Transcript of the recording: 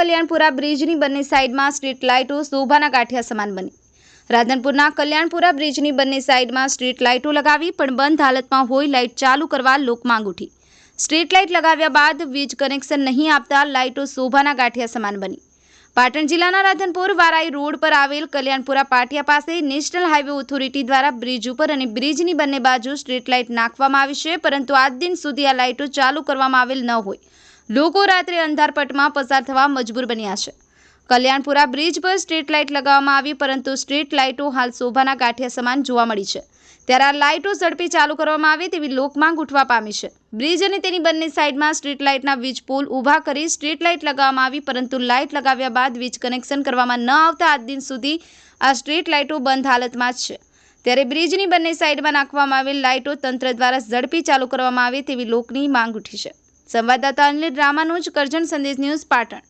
કલ્યાણપુરા બ્રિજની બંને સાઇડમાં સ્ટ્રીટ લાઇટો શોભાના ગાંઠિયા સમાન બની. રાધનપુરના કલ્યાણપુરા બ્રિજની બંને સાઇડમાં સ્ટ્રીટ લાઇટો લગાવી પણ બંધ હાલતમાં હોય લાઇટ ચાલુ કરવા લોક માંગ ઉઠી. સ્ટ્રીટ લાઇટ લગાવ્યા બાદ વીજ કનેક્શન નહીં આપતા લાઇટો શોભાના ગાંઠિયા સમાન બની. પાટણ જિલ્લાના રાધનપુર વારાઈ રોડ પર આવેલ કલ્યાણપુરા પાટિયા પાસે નેશનલ હાઈવે ઓથોરિટી દ્વારા બ્રિજ ઉપર અને બ્રિજની બંને બાજુ સ્ટ્રીટ લાઇટ નાખવામાં આવી છે, પરંતુ આજ દિન સુધી આ લાઇટો ચાલુ કરવામાં આવેલ ન હોય. લોકો રાત્રે અંધારપટમાં પસાર થવા મજબૂર બન્યા છે. કલ્યાણપુરા બ્રિજ પર સ્ટ્રીટ લાઇટ લગાવવામાં આવી, પરંતુ સ્ટ્રીટ લાઇટો હાલ શોભાના ગાંઠિયા સમાન જોવા મળી છે. ત્યારે આ લાઇટો ઝડપી ચાલુ કરવામાં આવે તેવી લોકમાંગ ઉઠવા પામી છે. બ્રિજ અને તેની બંને સાઇડમાં સ્ટ્રીટ લાઇટના વીજ પોલ ઊભા કરી સ્ટ્રીટ લાઇટ લગાવવામાં આવી, પરંતુ લાઇટ લગાવ્યા બાદ વીજ કનેક્શન કરવામાં ન આવતા આજ દિન સુધી આ સ્ટ્રીટ લાઇટો બંધ હાલતમાં જ છે. ત્યારે બ્રિજની બંને સાઈડમાં નાખવામાં આવેલ લાઇટો તંત્ર દ્વારા ઝડપી ચાલુ કરવામાં આવે તેવી લોકની માંગ ઉઠી છે. સંવાદદાતા અનિલ રામાનુજ કરજણ સંદેશ ન્યૂઝ પાટણ.